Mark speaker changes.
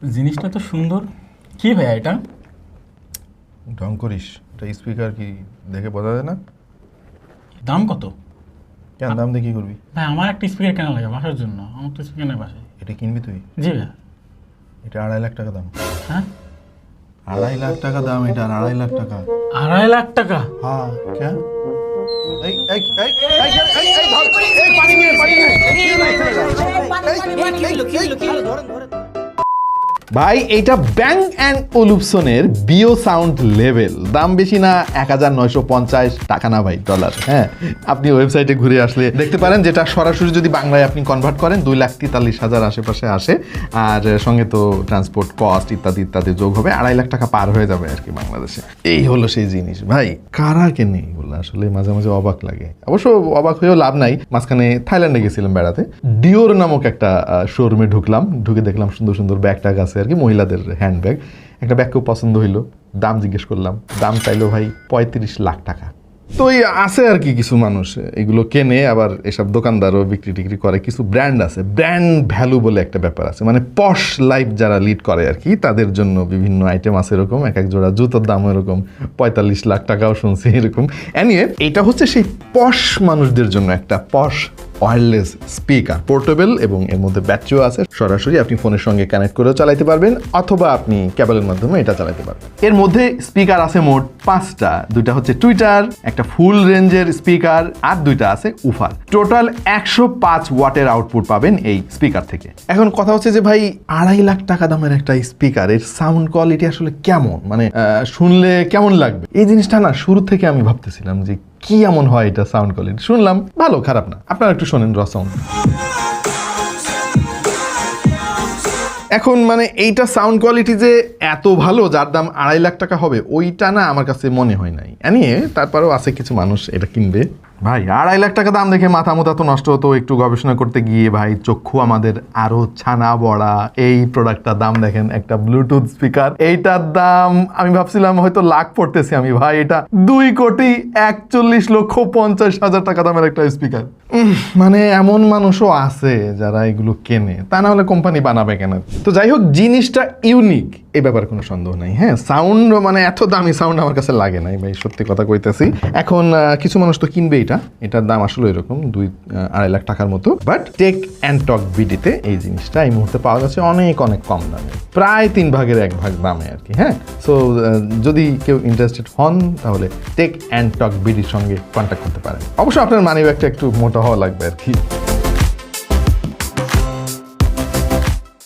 Speaker 1: জিনিসটা তো সুন্দর কি ভাইয়া এটা
Speaker 2: ঢং করিস এটা স্পিকার কি দেখে বোঝা যায় না
Speaker 1: দাম কত
Speaker 2: কেন দাম দিয়ে কি করবি
Speaker 1: ভাই আমার একটা স্পিকার কেনা লাগে বাসার জন্য আমার তো স্পিকার নেই বাসায়
Speaker 2: এটা কিনবি তুই
Speaker 1: জি ভাইয়া
Speaker 2: এটা আড়াই লাখ টাকা দাম
Speaker 1: হ্যাঁ
Speaker 2: আড়াই লাখ টাকা দাম এটা আড়াই লাখ টাকা
Speaker 1: আড়াই লাখ টাকা
Speaker 2: হ্যাঁ কেন এই এই এই এই এই এই ধর এই পানি নিয়ে
Speaker 3: ভাই, এইটা ব্যাং অ্যান্ড ওলুপসনের বিও সাউন্ড লেভেল দাম বেশি না, এক হাজার নয়শো পঞ্চাশ টাকা না ভাই ডলার হ্যাঁ আপনি ওয়েবসাইটে ঘুরে আসলে দেখতে পারেন, যেটা সরাসরি যদি বাংলায় আপনি কনভার্ট করেন, দুই লাখ তেতাল্লিশ হাজার আশেপাশে আসে। আর সঙ্গে তো ট্রান্সপোর্ট কস্ট ইত্যাদি ইত্যাদি যোগ হবে, আড়াই লাখ টাকা পার হয়ে যাবে আর কি বাংলাদেশে। এই হলো সেই জিনিস। ভাই, কারা কেনে এগুলো? আসলে মাঝে মাঝে অবাক লাগে। অবশ্য অবাক হয়েও লাভ নাই। মাঝখানে থাইল্যান্ডে গেছিলাম বেড়াতে। ডিওর নামক একটা শোরুমে ঢুকলাম। ঢুকে দেখলাম সুন্দর সুন্দর ব্যাগ ট্যাগ আছে আর কি, মহিলাদের হ্যান্ড ব্যাগ একটা ব্যাগ খুব পছন্দ হইল, দাম জিজ্ঞেস করলাম, দাম চাইলো ভাই পঁয়ত্রিশ লাখ টাকা। তো এই আছে আর কি কিছু মানুষ, এগুলো কেনে, আবার এসব দোকানদারও বিক্রি টিক্রি করে, কিছু ব্র্যান্ড আছে। ব্র্যান্ড ভ্যালু বলে একটা ব্যাপার আছে। মানে পশ লাইফ যারা লিড করে আর কি, তাদের জন্য বিভিন্ন আইটেম আছে এরকম, এক এক জোড়া জুতোর দাম এরকম, পঁয়তাল্লিশ লাখ টাকাও শুনছি এরকম। অ্যানিয়ে এটা হচ্ছে সেই পশ মানুষদের জন্য একটা পশ ওয়্যারলেস স্পিকার পোর্টেবল এবং এর মধ্যে ব্যাটারিও আছে। সরাসরি আপনি ফোনের সঙ্গে কানেক্ট করেও চালাতে পারবেন, অথবা আপনি কেবলের মাধ্যমে এটা চালাতে পারবেন। এর মধ্যে স্পিকার আছে মোট পাঁচটা, দুইটা হচ্ছে টুইটার একটা ফুল রেঞ্জের স্পিকার আর দুইটা আছে উফার। টোটাল একশো পাঁচ ওয়াটের আউটপুট পাবেন এই স্পিকার থেকে। এখন কথা হচ্ছে যে ভাই, আড়াই লাখ টাকা দামের একটা স্পিকার এর সাউন্ড কোয়ালিটি আসলে কেমন? মানে শুনলে কেমন লাগবে? এই জিনিসটা না শুরু থেকে আমি ভাবতেছিলাম যে কি এমন হয় এটা সাউন্ড কোয়ালিটি শুনলাম, ভালো, খারাপ না। আপনারা একটু শোনেন র সাউন্ড এখন মানে এইটা সাউন্ড কোয়ালিটি যে এত ভালো, যার দাম আড়াই লাখ টাকা হবে, ওইটা না আমার কাছে মনে হয় নাই। নিয়ে তারপরেও আছে কিছু মানুষ এটা কিনবে। ভাই, আড়াই লাখ টাকা দাম দেখে মাথা মোথা তো নষ্ট হতো। একটু গবেষণা করতে গিয়ে ভাই, চক্ষু আমাদের আরও ছানা বড়া। এই প্রোডাক্টটার দাম দেখেন, একটা ব্লুটুথ স্পিকার এইটার দাম আমি ভাবছিলাম হয়তো লাখ পড়তেছি আমি। ভাই, এটা দুই কোটি একচল্লিশ লক্ষ পঞ্চাশ হাজার টাকা দামের একটা স্পিকার মানে এমন মানুষও আছে যারা এগুলো কেনে। তা না হলে কোম্পানি বানাবে কেন? তো যাই হোক, জিনিসটা ইউনিক এই ব্যাপারে কোনো সন্দেহ নাই। হ্যাঁ সাউন্ড মানে এত দামি সাউন্ড আমার কাছে লাগে নাই ভাই, সত্যি কথা কইতেছি। এখন কিছু মানুষ তো কিনবে এটা, এটার দাম আসলে এরকম দুই আড়াই লাখ টাকার মতো। বাট টেক অ্যান্ড টক বিডিতে এই জিনিসটা এই মুহূর্তে পাওয়া যাচ্ছে অনেক অনেক কম দামে। প্রায় তিন ভাগের এক ভাগ দামে আর কি হ্যাঁ? সো যদি কেউ ইন্টারেস্টেড হন, তাহলে টেক অ্যান্ড টক বিডির সঙ্গে কন্ট্যাক্ট করতে পারেন। অবশ্য আপনার মানি ব্যাগটা একটু মোটা হওয়া লাগবে আর কি।